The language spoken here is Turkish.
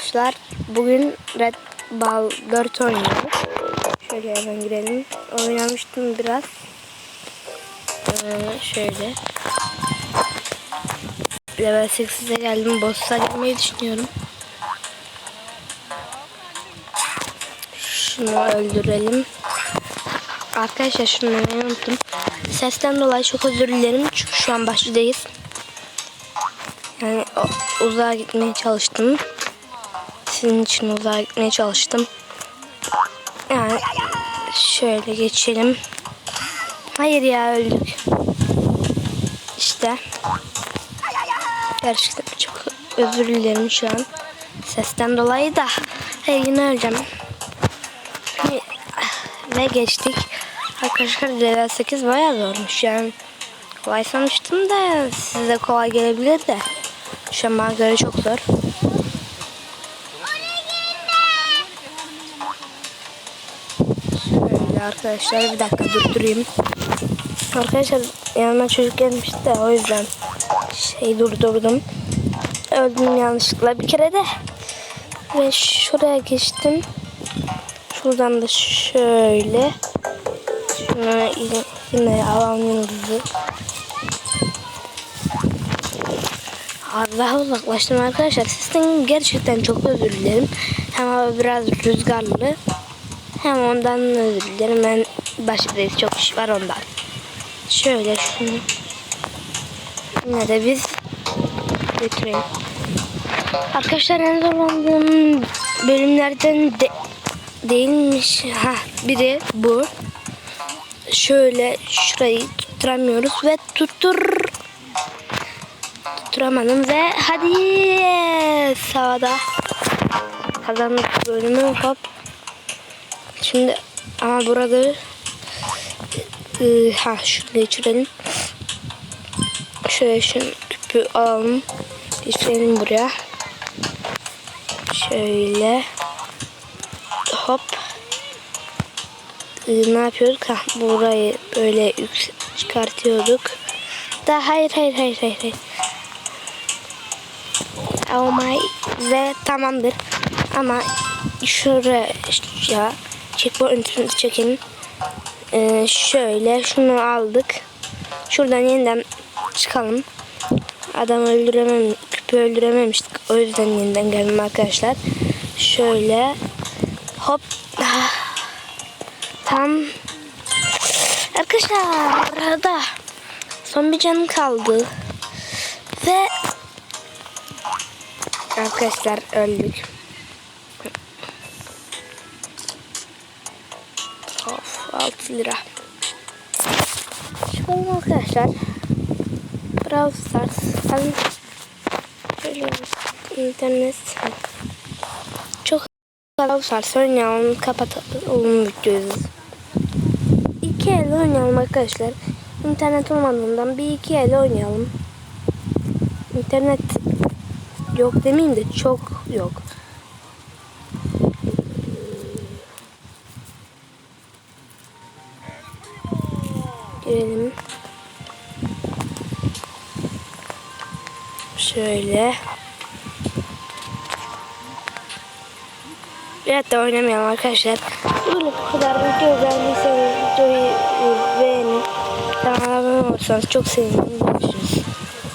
arkadaşlar. Bugün Red Ball 4 oynuyoruz. Şöyle hemen girelim. Oynamıştım biraz. Ee, şöyle. Level 8'e geldim. Boss'a girmeyi düşünüyorum. Şunu öldürelim. Arkadaşlar şunu unuttum. Sesten dolayı çok özür dilerim. Çünkü şu an başlıdayız. Yani uzağa gitmeye çalıştım. Sizin için uzağa gitmeye çalıştım. Yani şöyle geçelim. Hayır ya öldük. İşte. Gerçekten çok özür dilerim şu an. Sesten dolayı da. Hayır yine öleceğim. Ve geçtik. Arkadaşlar level 8 bayağı zormuş yani. Kolay sanmıştım da size kolay gelebilir de. Şu an bana göre çok zor. Arkadaşlar bir dakika durdurayım. Arkadaşlar yanıma çocuk gelmişti o yüzden şey durdurdum. Öldüm yanlışlıkla bir kere de. Ve şuraya geçtim. Şuradan da şöyle. Şuna yine, yine alalım yıldızı. Allah uzaklaştım arkadaşlar. Sizden gerçekten çok özür dilerim. Hava biraz rüzgarlı. Hem ondan özür dilerim. Ben başımda çok iş var ondan. Şöyle şunu. Yine de biz götüreyim. Arkadaşlar en zorlandığım bölümlerden de, değilmiş. Ha biri bu. Şöyle şurayı tutturamıyoruz ve tuttur tutturamadım ve hadi sağda kazandık bölümü hop. Şimdi ama burada ıı, ha şunu geçirelim. Şöyle şunu küpü alalım. Geçirelim buraya. Şöyle hop Ee, ne yapıyorduk? Ha, burayı böyle çıkartıyorduk. Da hayır hayır hayır hayır. hayır. Oh my ve tamamdır. Ama şuraya ya checkpoint'imizi çekelim. Ee, şöyle şunu aldık. Şuradan yeniden çıkalım. Adam öldüremem, küpü öldürememiştik. O yüzden yeniden geldim arkadaşlar. Şöyle hop tam arkadaşlar arada son bir canım kaldı ve arkadaşlar öldük 6 lira. Çıkalım arkadaşlar Brawl Stars. Ben şöyle internet çok Brawl Stars oynayalım kapatalım videoyu. İki el oynayalım arkadaşlar. İnternet olmadığından bir iki el oynayalım. İnternet yok demeyeyim de çok yok girelim Şöyle. Evet de oynamayalım arkadaşlar. Böyle bu kadar video beğendiyseniz videoyu beğenin. Kanala abone olursanız çok sevinirim.